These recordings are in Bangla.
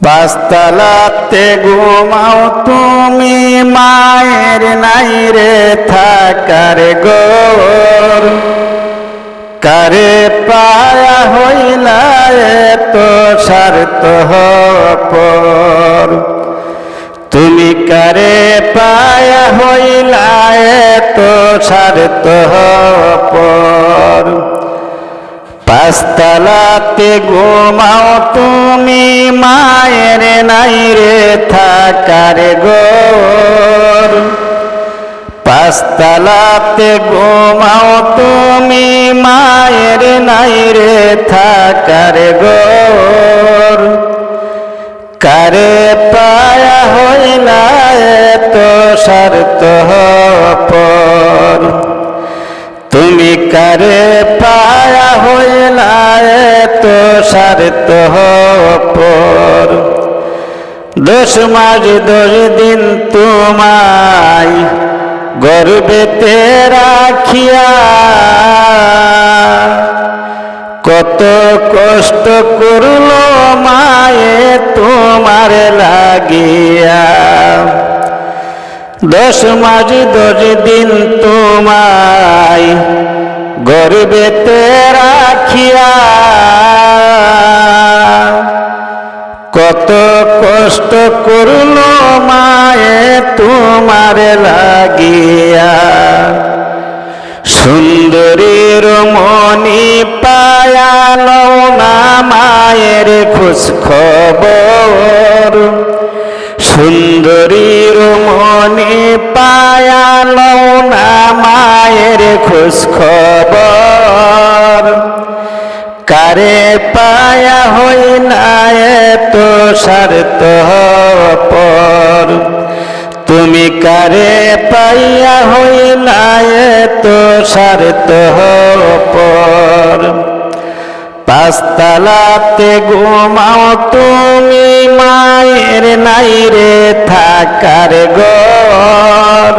পাঁচতলাতে ঘুমাও তুমি, মায়ের নাই রে থাকার গোর কারে পায়া হইলা তো স্বার্থ পর তুমি কারে পায়া হইলা তো স্বার্থ পর পাঁচতলাতে ঘুমাও তুমি, মায়ের নাই রে থাকার গোর পাঁচতলাতে ঘুমাও তুমি, মায়ের নাই রে থাকার গোর কারে পায়া হইলা তো স্বার্থ পর তুমি কারে তো স্বার্থ পর। দশ মাস, দশ দিন তোমায় গর্বেতে রাখিয়া কত কষ্ট করল মায়ে তোমার লাগিয়া। দশ মাস, দশ দিন তোমায় গর্বেতে রাখিয়া করল মায়ে তোমার লাগিয়া। সুন্দরীর মনি পায়াল না মায়ের খোঁজ খবর সুন্দরীর মনি পায়াল না মায়ের খোঁজ খবর কারে পায়া হইলা তো স্বার্থ পর তুমি কারে পাইয়া হইলা তো স্বার্থ পর পাঁচতলাতে ঘুমাও তুমি, মায়ের নাই রে থাকার গর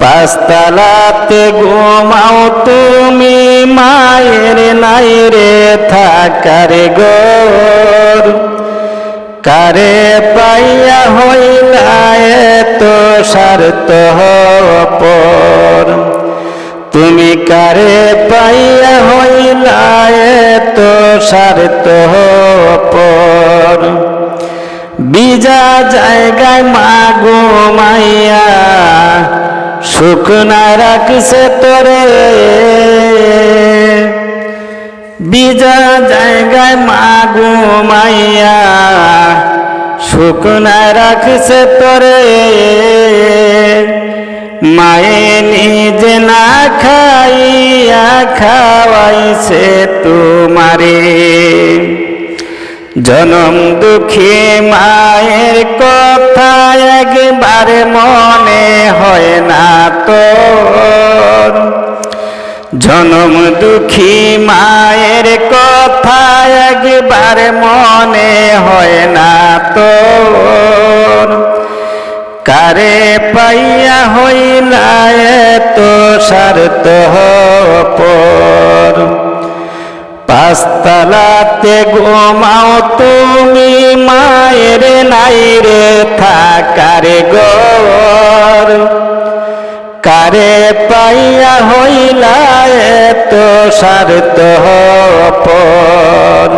পাঁচতলাতে ঘুমাও তুমি, মায়ের নাই রে থাকার গর কারে পাইয়া হইলা তো স্বার্থ পর তুমি কারে পাইয়া হইলা তো স্বার্থ পর বিজা জায়গায় মাগো মাইয়া, সুখ না রাখছে তোরে। বিজা জায়গায় মাগো মাইয়া সুখ না রাখছে তোরে। মায়ে নিজে না খাইয়া খাওয়াইছে তোমারে। জনম দুঃখী মায়ের কথা একবার মনে হয় না তোর জনম দুঃখী মায়ের কথা একবার মনে হয় না তোর কারে পাইয়া হইলা তো স্বার্থ পর পাঁচতলাতে ঘুমাও তুমি মায়ের নাই রে থাকার গর কারে পাইয়া হইলা তো স্বার্থ পর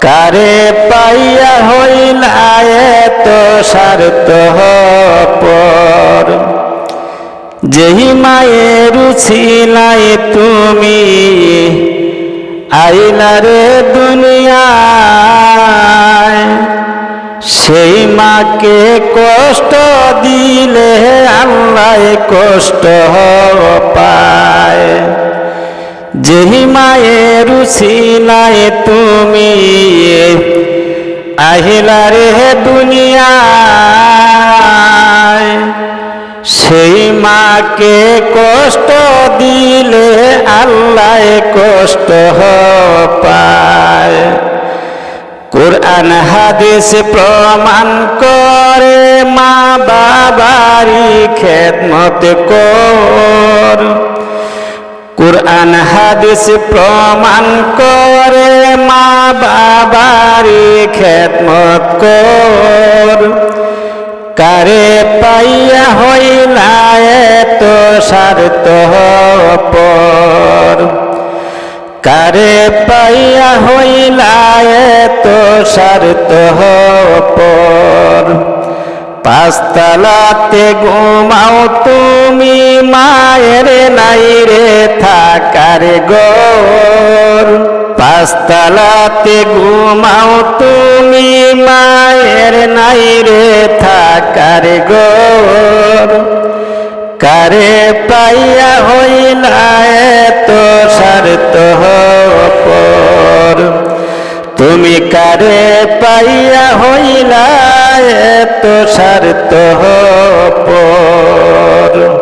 কারে পাইয়া হইলা তো স্বার্থ পর যেই মায়ের ছিলাই তুমি, আইলা রে দুনিয়ায় সেই মাকে কষ্ট দিলে আল্লাহ কষ্ট পায়। যেই মায়ের ছিলাই তুমি আহিলা রে দুনিয়ায়, সেই মাকে কষ্ট দিলে আল্লাহ কষ্ট পায়। কোরআন, হাদিস প্রমাণ করে মা বাবারি খেদমত কর। কোরআন, হাদিস প্রমাণ করে মা বাবারি খেদমত কর। কারে পাইয়া হইলা এত স্বার্থ কারে পাইয়া হইলা এত স্বার্থ পর পাঁচতলাতে ঘুমাও তুমি, মায়ের নাই রে থাকার গোর পাঁচতলাতে ঘুমাও তুমি, মায়ের নাই রে থাকার গোর কারে পাইয়া হইলা এত স্বার্থ পর তুমি কারে পাইয়া হইলা এত স্বার্থ পর